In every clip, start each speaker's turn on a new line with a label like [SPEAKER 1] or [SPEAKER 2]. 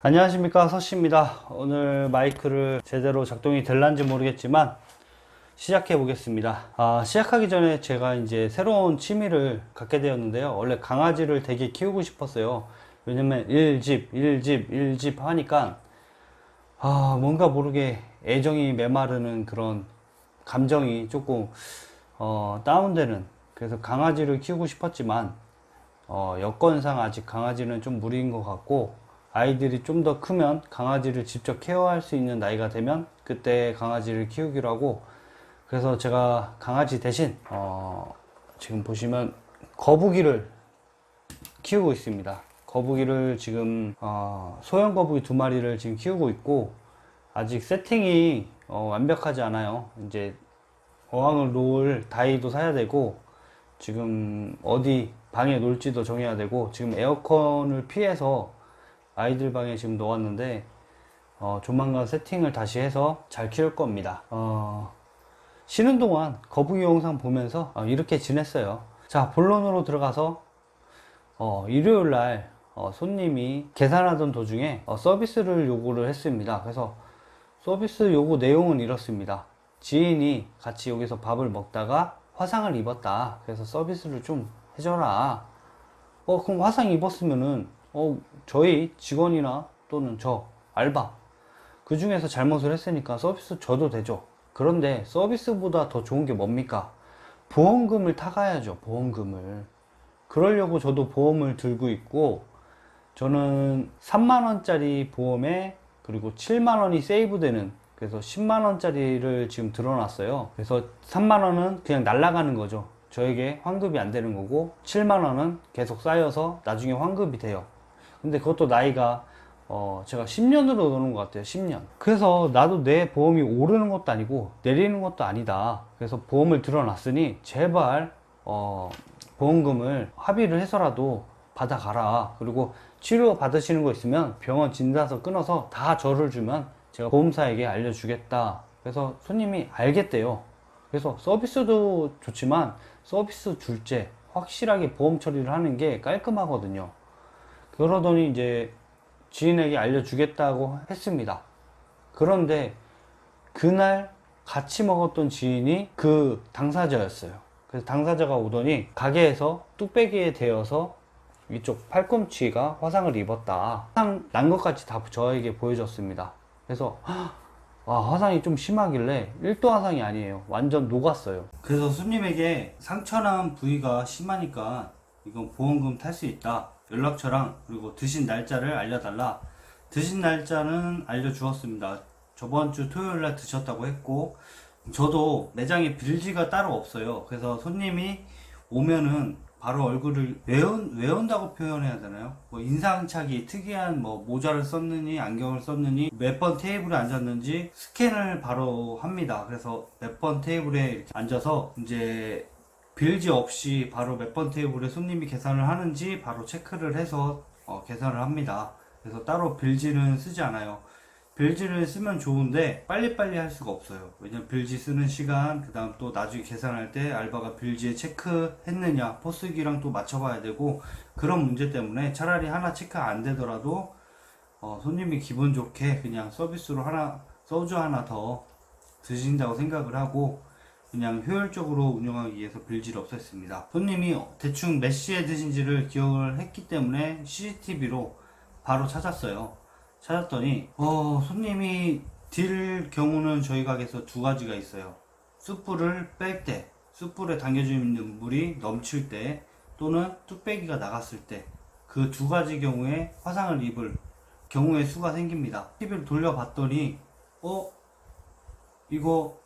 [SPEAKER 1] 안녕하십니까 서씨입니다. 오늘 마이크를 제대로 작동이 될란지 모르겠지만 시작해 보겠습니다. 아, 시작하기 전에 제가 이제 새로운 취미를 갖게 되었는데요. 원래 강아지를 되게 키우고 싶었어요. 왜냐면 1집 1집 1집 하니까 아 뭔가 모르게 애정이 메마르는 그런 감정이 조금 어, 다운되는 그래서 강아지를 키우고 싶었지만 어, 여건상 아직 강아지는 좀 무리인 것 같고 아이들이 좀 더 크면 강아지를 직접 케어할 수 있는 나이가 되면 그때 강아지를 키우기로 하고 그래서 제가 강아지 대신 어, 지금 보시면 거북이를 키우고 있습니다. 거북이를 지금 어, 소형 거북이 두 마리를 지금 키우고 있고 아직 세팅이 어, 완벽하지 않아요. 이제 어항을 놓을 다이도 사야 되고 지금 어디 방에 놓을지도 정해야 되고 지금 에어컨을 피해서 아이들 방에 지금 놓았는데 어, 조만간 세팅을 다시 해서 잘 키울 겁니다. 어, 쉬는 동안 거북이 영상 보면서 어, 이렇게 지냈어요. 자 본론으로 들어가서 어, 일요일 날 어, 손님이 계산하던 도중에 어, 서비스를 요구를 했습니다. 그래서 서비스 요구 내용은 이렇습니다. 지인이 같이 여기서 밥을 먹다가 화상을 입었다. 그래서 서비스를 좀 해줘라. 어, 그럼 화상 입었으면은, 어, 저희 직원이나 또는 저 알바, 그 중에서 잘못을 했으니까 서비스 줘도 되죠. 그런데 서비스보다 더 좋은 게 뭡니까? 보험금을 타가야죠, 보험금을. 그러려고 저도 보험을 들고 있고, 저는 3만원짜리 보험에 그리고 7만원이 세이브되는 그래서 10만원짜리를 지금 들어놨어요. 그래서 3만원은 그냥 날아가는 거죠. 저에게 환급이 안 되는 거고 7만원은 계속 쌓여서 나중에 환급이 돼요. 근데 그것도 나이가 어 제가 10년으로 노는 것 같아요. 10년. 그래서 나도 내 보험이 오르는 것도 아니고 내리는 것도 아니다. 그래서 보험을 들어놨으니 제발 어 보험금을 합의를 해서라도 받아가라. 그리고 치료 받으시는 거 있으면 병원 진단서 끊어서 다 저를 주면 제가 보험사에게 알려주겠다. 그래서 손님이 알겠대요. 그래서 서비스도 좋지만 서비스 줄제 확실하게 보험 처리를 하는 게 깔끔하거든요. 그러더니 이제 지인에게 알려주겠다고 했습니다. 그런데 그날 같이 먹었던 지인이 그 당사자였어요. 그래서 당사자가 오더니 가게에서 뚝배기에 대어서 이쪽 팔꿈치가 화상을 입었다. 화상 난 것까지 다 저에게 보여줬습니다. 그래서 와, 화상이 좀 심하길래 1도 화상이 아니에요. 완전 녹았어요. 그래서 손님에게 상처난 부위가 심하니까 이건 보험금 탈 수 있다. 연락처랑 그리고 드신 날짜를 알려달라. 드신 날짜는 알려주었습니다. 저번 주 토요일 날 드셨다고 했고, 저도 매장에 빌지가 따로 없어요. 그래서 손님이 오면은 바로 얼굴을 외운, 외운다고 표현해야 되나요? 뭐 인상착이 특이한 뭐 모자를 썼느니 안경을 썼느니 몇 번 테이블에 앉았는지 스캔을 바로 합니다. 그래서 몇 번 테이블에 앉아서 이제 빌지 없이 바로 몇 번 테이블에 손님이 계산을 하는지 바로 체크를 해서 어, 계산을 합니다. 그래서 따로 빌지는 쓰지 않아요. 빌지를 쓰면 좋은데 빨리빨리 할 수가 없어요. 왜냐면 빌지 쓰는 시간, 그 다음 또 나중에 계산할 때 알바가 빌지에 체크했느냐, 포스기랑 또 맞춰봐야 되고 그런 문제 때문에 차라리 하나 체크 안 되더라도 어, 손님이 기분 좋게 그냥 서비스로 하나, 소주 하나 더 드신다고 생각을 하고 그냥 효율적으로 운영하기 위해서 빌지를 없앴습니다. 손님이 대충 몇 시에 드신지를 기억을 했기 때문에 CCTV로 바로 찾았어요. 찾았더니 어, 손님이 딜 경우는 저희 가게에서 두 가지가 있어요. 숯불을 뺄 때, 숯불에 담겨져 있는 물이 넘칠 때 또는 뚝배기가 나갔을 때 그 두 가지 경우에 화상을 입을 경우의 수가 생깁니다. TV를 돌려봤더니 어 이거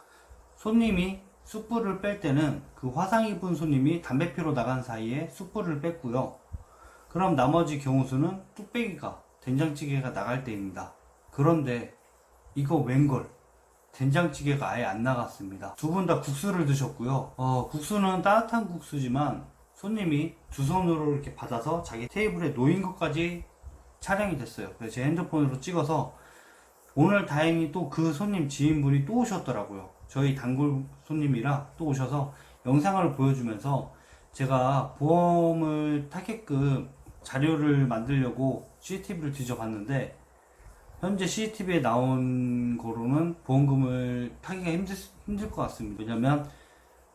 [SPEAKER 1] 손님이 숯불을 뺄 때는 그 화상 입은 손님이 담배 피러 나간 사이에 숯불을 뺐고요. 그럼 나머지 경우 수는 뚝배기가 된장찌개가 나갈 때입니다. 그런데 이거 웬걸 된장찌개가 아예 안 나갔습니다. 두 분 다 국수를 드셨고요. 어, 국수는 따뜻한 국수지만 손님이 두 손으로 이렇게 받아서 자기 테이블에 놓인 것까지 촬영이 됐어요. 그래서 제 핸드폰으로 찍어서 오늘 다행히 또 그 손님 지인분이 또 오셨더라고요. 저희 단골 손님이라 또 오셔서 영상을 보여주면서 제가 보험을 타게끔 자료를 만들려고 CCTV를 뒤져봤는데 현재 CCTV에 나온 거로는 보험금을 타기가 힘들, 힘들 것 같습니다. 왜냐면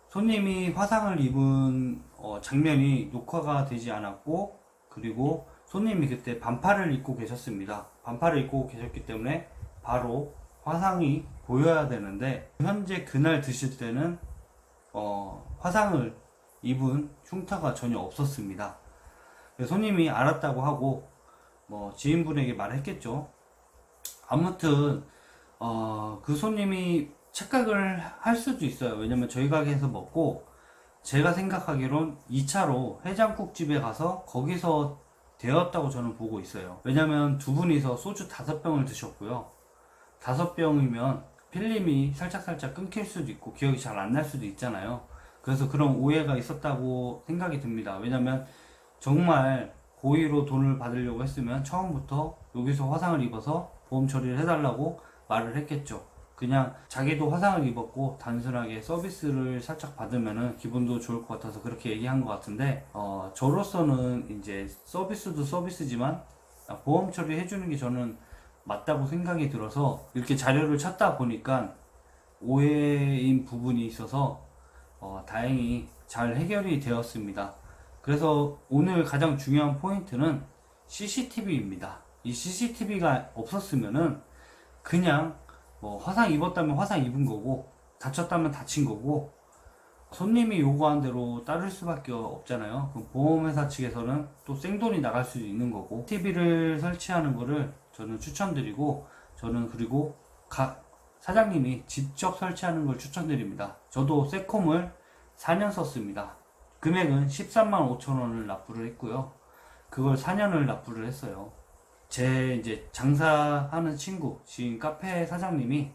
[SPEAKER 1] 손님이 화상을 입은 어, 장면이 녹화가 되지 않았고 그리고 손님이 그때 반팔을 입고 계셨습니다. 반팔을 입고 계셨기 때문에 바로 화상이 보여야 되는데 현재 그날 드실 때는 어, 화상을 입은 흉터가 전혀 없었습니다. 그래서 손님이 알았다고 하고 뭐 지인분에게 말했겠죠. 아무튼 어, 그 손님이 착각을 할 수도 있어요. 왜냐면 저희 가게에서 먹고 제가 생각하기론 2차로 해장국집에 가서 거기서 되었다고 저는 보고 있어요. 왜냐면 두 분이서 소주 다섯 병을 드셨고요. 다섯 병이면 필름이 살짝살짝 끊길 수도 있고 기억이 잘 안 날 수도 있잖아요. 그래서 그런 오해가 있었다고 생각이 듭니다. 왜냐면 정말 고의로 돈을 받으려고 했으면 처음부터 여기서 화상을 입어서 보험 처리를 해달라고 말을 했겠죠. 그냥 자기도 화상을 입었고 단순하게 서비스를 살짝 받으면은 기분도 좋을 것 같아서 그렇게 얘기한 것 같은데 어, 저로서는 이제 서비스도 서비스지만 보험 처리 해주는 게 저는 맞다고 생각이 들어서 이렇게 자료를 찾다 보니까 오해인 부분이 있어서 어, 다행히 잘 해결이 되었습니다. 그래서 오늘 가장 중요한 포인트는 CCTV입니다. 이 CCTV가 없었으면은 그냥 뭐 화상 입었다면 화상 입은 거고 다쳤다면 다친 거고 손님이 요구한 대로 따를 수밖에 없잖아요. 그럼 보험회사 측에서는 또 생돈이 나갈 수도 있는 거고 TV를 설치하는 거를 저는 추천드리고 저는 그리고 각 사장님이 직접 설치하는 걸 추천드립니다. 저도 세콤을 4년 썼습니다. 금액은 13만 5천 원을 납부를 했고요. 그걸 4년을 납부를 했어요. 제 이제 장사하는 친구, 지금 카페 사장님이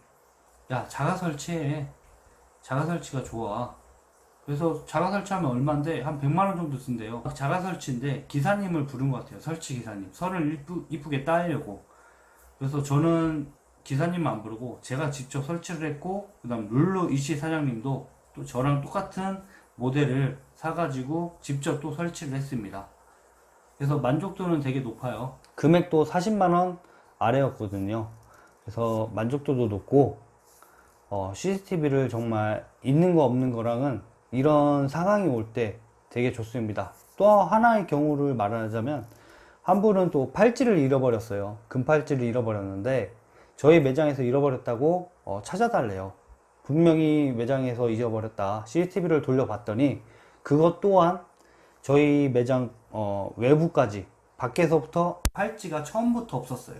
[SPEAKER 1] 야 자가 설치해. 자가 설치가 좋아. 그래서 자가 설치하면 얼마인데 한 100만 원 정도 쓴대요. 자가 설치인데 기사님을 부른 것 같아요. 설치 기사님. 선을 이쁘, 이쁘게 따려고. 그래서 저는 기사님 안 부르고 제가 직접 설치를 했고 그 다음 룰루 이씨 사장님도 또 저랑 똑같은 모델을 사가지고 직접 또 설치를 했습니다. 그래서 만족도는 되게 높아요. 금액도 40만 원 아래였거든요. 그래서 만족도도 높고 어, CCTV를 정말 있는 거 없는 거랑은 이런 상황이 올 때 되게 좋습니다. 또 하나의 경우를 말하자면 한 분은 또 팔찌를 잃어버렸어요. 금팔찌를 잃어버렸는데 저희 매장에서 잃어버렸다고 어, 찾아달래요. 분명히 매장에서 잊어버렸다. CCTV를 돌려봤더니 그것 또한 저희 매장 어, 외부까지 밖에서부터 팔찌가 처음부터 없었어요.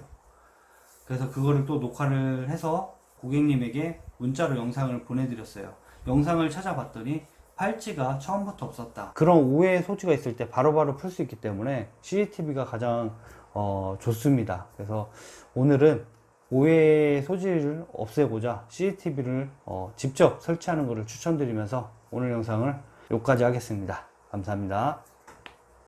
[SPEAKER 1] 그래서 그거를 또 녹화를 해서 고객님에게 문자로 영상을 보내드렸어요. 영상을 찾아봤더니 팔찌가 처음부터 없었다. 그런 오해의 소지가 있을 때 바로바로 풀 수 있기 때문에 CCTV가 가장 어, 좋습니다. 그래서 오늘은 오해의 소지를 없애고자 CCTV를 어, 직접 설치하는 것을 추천드리면서 오늘 영상을 여기까지 하겠습니다. 감사합니다.